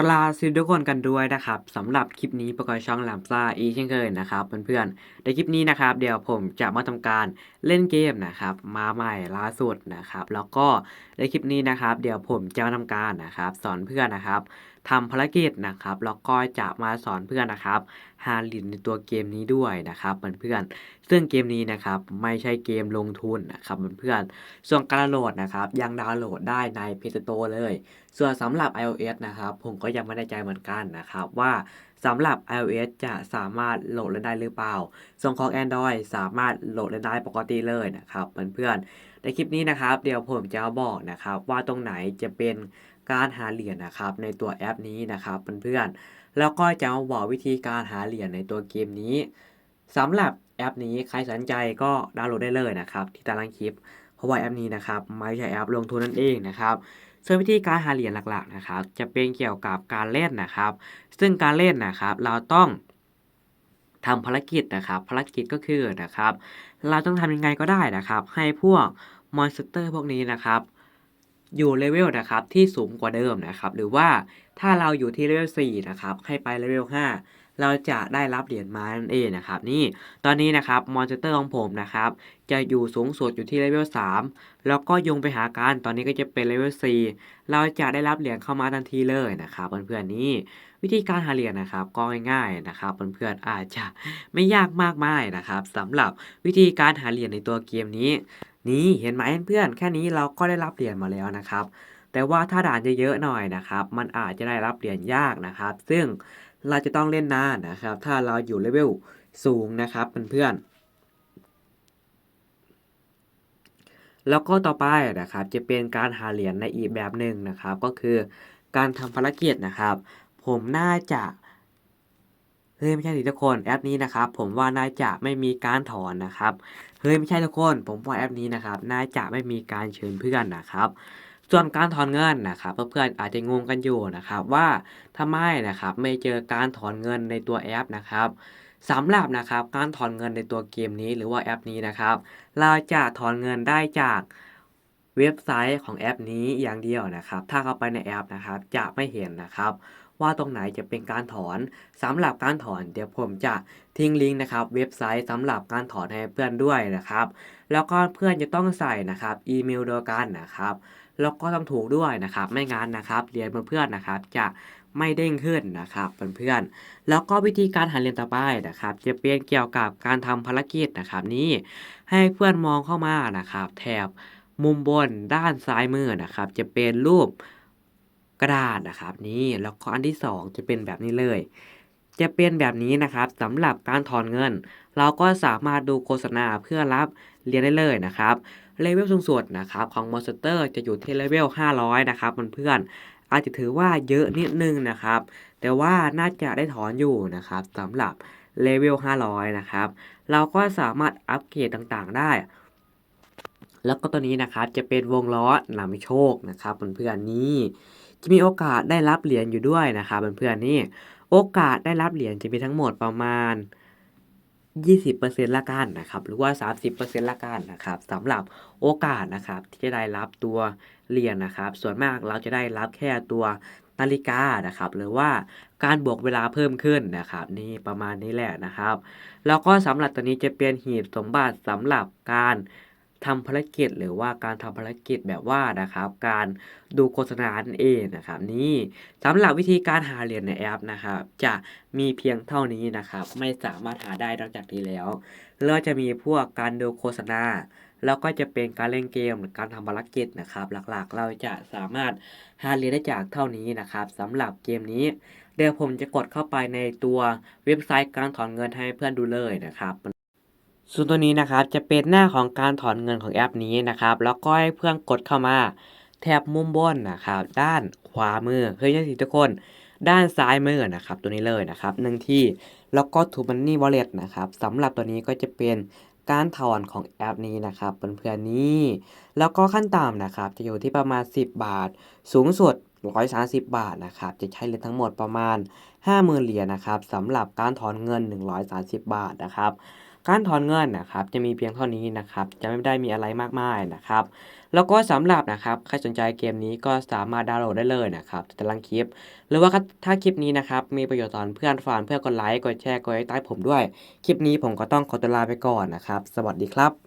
กลาบสวัสดีทุกคนกันด้วยนะครับสำหรับคลิปนี้ประกอบช่องแลมซ่าอีเช่นเคยนะครับเพื่อนๆในคลิปนี้นะครับเดี๋ยวผมจะมาทำการ เล่นเกมนะครับ มาใหม่ล่าสุดนะครับ แล้วก็ในคลิปนี้นะครับ เดี๋ยวผมจะมาทำการนะครับ สอนเพื่อนนะครับทำภารกิจนะครับ แล้วก็จะมาสอนเพื่อนนะครับหาเหรียญในตัวเกมนี้ด้วยนะครับเพื่อนๆซึ่งเกมนี้นะครับไม่ใช่เกมลงทุนนะครับเพื่อนๆส่วนการโหลดนะครับยังดาวน์โหลดได้ใน Play Store เลย ส่วนสำหรับ iOS นะครับผมก็ยังไม่แน่ใจเหมือนกันนะครับว่าสำหรับ iOS จะสามารถโหลดเล่นได้หรือเปล่า ส่วนของ Android สามารถโหลดเล่นได้ปกติเลยนะครับเพื่อนๆ ในคลิปนี้นะครับ เดี๋ยวผมจะบอกนะครับว่าตรงไหนจะเป็นการหาเหรียญนะครับในตัวแอปนี้นะครับเพื่อนๆ แล้วก็จะบอกวิธีการหาเหรียญในตัวเกมนี้สำหรับแอปนี้ใครสนใจก็ดาวน์โหลดได้เลยนะครับที่ตารางคลิปเพราะว่าแอปนี้นะครับไม่ใช่แอปลงทุนนั่นเองนะครับ ส่วนวิธีการหาเหรียญหลักๆนะครับ จะเป็นเกี่ยวกับการเล่นนะครับ ซึ่งการเล่นนะครับเราต้องทำภารกิจนะครับ ภารกิจก็คือนะครับ เราต้องทำยังไงก็ได้นะครับ ให้พวกมอนสเตอร์พวกนี้นะครับ อยู่เลเวลนะครับที่สูงกว่าเดิมนะครับ หรือว่าถ้าเราอยู่ที่เลเวล4นะครับ ให้ไปเลเวล5 เราจะได้รับเหรียญมานั่นเองนะครับ นี่ตอนนี้นะครับมอนสเตอร์ของผมนะครับ จะอยู่สูงสุดอยู่ที่เลเวล3แล้วก็ยงไปหากันตอนนี้ก็จะเป็นเลเวล4เราจะได้รับเหรียญเข้ามาทันทีเลยนะครับเพื่อนๆนี่วิธีการหาเหรียญนะครับก็ง่ายๆนะครับเพื่อนๆอาจจะไม่ยากมากมายนะครับสำหรับวิธีการหาเหรียญในตัวเกมนี้ นี่เห็นไหมเพื่อนแค่นี้เราก็ได้รับเหรียญมาแล้วนะครับแต่ว่าถ้าด่านเยอะๆหน่อยนะครับ มันอาจจะได้รับเหรียญยากนะครับ ซึ่ง เราจะต้องเล่นนานนะครับ ถ้าเราอยู่เลเวลสูงนะครับเพื่อนๆแล้วก็ต่อไปนะครับจะเป็นการหาเหรียญในอีกแบบหนึ่งนะครับ ก็คือการทำภารกิจนะครับ ผมน่าจะเฮ้ยไม่ใช่ทุกคนแอปนี้นะครับ ผมว่าน่าจะไม่มีการถอนนะครับเฮ้ยไม่ใช่ทุกคน ผมว่าแอปนี้นะครับ น่าจะไม่มีการเชิญเพื่อนนะครับ ส่วนการถอนเงินนะครับเพื่อนๆอาจจะงงกันอยู่นะครับว่าทำไมนะครับไม่เจอการถอนเงินในตัวแอปนะครับสำหรับนะครับการถอนเงินในตัวเกมนี้หรือว่าแอปนี้นะครับ เราจะถอนเงินได้จากเว็บไซต์ของแอปนี้อย่างเดียวนะครับ ถ้าเข้าไปในแอปนะครับ จะไม่เห็นนะครับ ว่าตรงไหนจะเป็นการถอนสำหรับการถอน เดี๋ยวผมจะทิ้งลิงก์นะครับ เว็บไซต์สำหรับการถอนให้เพื่อนด้วยนะครับ แล้วก็เพื่อนจะต้องใส่นะครับอีเมลเดียวกันนะครับแล้วก็ต้องถูกด้วยนะครับ ไม่งั้นนะครับเรียนเพื่อนๆนะครับ จะไม่เด้งขึ้นนะครับเพื่อนๆแล้วก็วิธีการหาเรียนต่อไปนะครับ จะเป็นเกี่ยวกับการทำภารกิจนะครับ นี่ให้เพื่อนมองเข้ามานะครับ แถบมุมบนด้านซ้ายมือนะครับ จะเป็นรูป กระดาษนะครับ นี่แล้วก็อันที่สองจะเป็นแบบนี้เลย จะเป็นแบบนี้นะครับสำหรับการถอนเงิน เราก็สามารถดูโฆษณาเพื่อรับเรียนได้เลยนะครับเลเวลสูงสุดนะครับของมอนสเตอร์จะอยู่ที่เลเวล500 นะครับเพื่อนๆอาจจะถือว่าเยอะนิดนึงนะครับ แต่ว่าน่าจะได้ถอนอยู่นะครับสำหรับเลเวล500 นะครับ เราก็สามารถอัปเกรดต่างๆได้ แล้วก็ตัวนี้นะครับจะเป็นวงล้อนำโชคนะครับเพื่อนๆนี่ จะมีโอกาสได้รับเหรียญอยู่ด้วยนะครับเพื่อนๆนี่โอกาสได้รับเหรียญจะมีทั้งหมดประมาณ 20%ละกันนะครับหรือว่า 30%ละกันนะครับสำหรับโอกาสนะครับที่จะได้รับตัวเหรียญนะครับ ส่วนมากเราจะได้รับแค่ตัวนาฬิกานะครับหรือว่าการบวกเวลาเพิ่มขึ้นนะครับนี่ประมาณนี้แหละนะครับ แล้วก็สำหรับตัวนี้จะเป็นหีบสมบัติสำหรับการ ทำภารกิจหรือว่าการทำภารกิจแบบว่านะครับ การดูโฆษณาเองนะครับ นี่สำหรับวิธีการหาเหรียญในแอปนะครับ จะมีเพียงเท่านี้นะครับ ไม่สามารถหาได้นอกจากนี้แล้วเราจะมีพวกการดูโฆษณา แล้วก็จะเป็นการเล่นเกมหรือการทำภารกิจนะครับ หลักๆ เราจะสามารถหาเหรียญได้จากเท่านี้นะครับสำหรับเกมนี้ เดี๋ยวผมจะกดเข้าไปในตัวเว็บไซต์การถอนเงินให้เพื่อนดูเลยนะครับ ส่วนตัวนี้นะครับจะเป็นหน้าของการถอนเงินของแอปนี้นะครับ แล้วก็ให้เพื่อนกดเข้ามาแถบมุมบนนะครับ ด้านขวามือเฮ้ยสิทุกคน ด้านซ้ายมือนะครับ ตัวนี้เลยนะครับหนึ่งที่แล้วก็ทูมันนี่วอลเล็ตนะครับสำหรับตัวนี้ก็จะเป็นการถอนของแอปนี้นะครับเพื่อนๆนี่แล้วก็ขั้นต่ำนะครับ จะอยู่ที่ประมาณ 10 บาท สูงสุด 130 บาทนะครับ จะใช้เหรียทั้งหมดประมาณ 50,000เหรียญนะครับสำหรับการถอนเงิน 130 บาทนะครับ การถอนเงินนะครับจะมีเพียงเท่านี้นะครับจะไม่ได้มีอะไรมากมายนะครับแล้วก็สำหรับนะครับใครสนใจเกมนี้ก็สามารถดาวน์โหลดได้เลยนะครับตารางคลิป หรือว่าถ้าคลิปนี้นะครับมีประโยชน์ต่อเพื่อนฟังเพื่อนกดไลค์กดแชร์กดไลค์ใต้ผมด้วย คลิปนี้ผมก็ต้องขอตัวลาไปก่อนนะครับ สวัสดีครับ